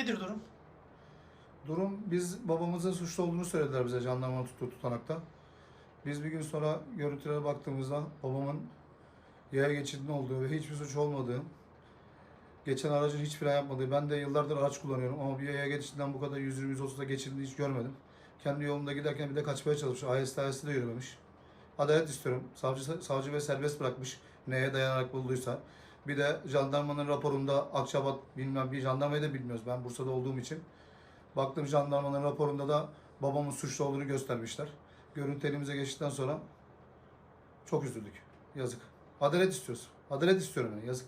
Nedir durum? Durum biz babamızın suçlu olduğunu söylediler bize jandarma tuttuğu tutanakta. Biz bir gün sonra görüntülere baktığımızda babamın yaya geçidinde olduğu ve hiçbir suç olmadığı, geçen aracın hiç fren yapmadığı, ben de yıllardır araç kullanıyorum ama bir yaya geçidinden bu kadar 120-130'da geçildiğini hiç görmedim. Kendi yolunda giderken bir de kaçmaya çalışmış. Aheste aheste de yürümemiş. Adalet istiyorum. Savcı, savcı ve serbest bırakmış. Neye dayanarak bulduysa. Bir de jandarmanın raporunda Akçabat bilmem bir jandarmayı da bilmiyoruz. Ben Bursa'da olduğum için. Baktım jandarmanın raporunda da babamın suçlu olduğunu göstermişler. Görüntü elimize geçtikten sonra çok üzüldük. Yazık. Adalet istiyoruz. Adalet istiyorum yani yazık.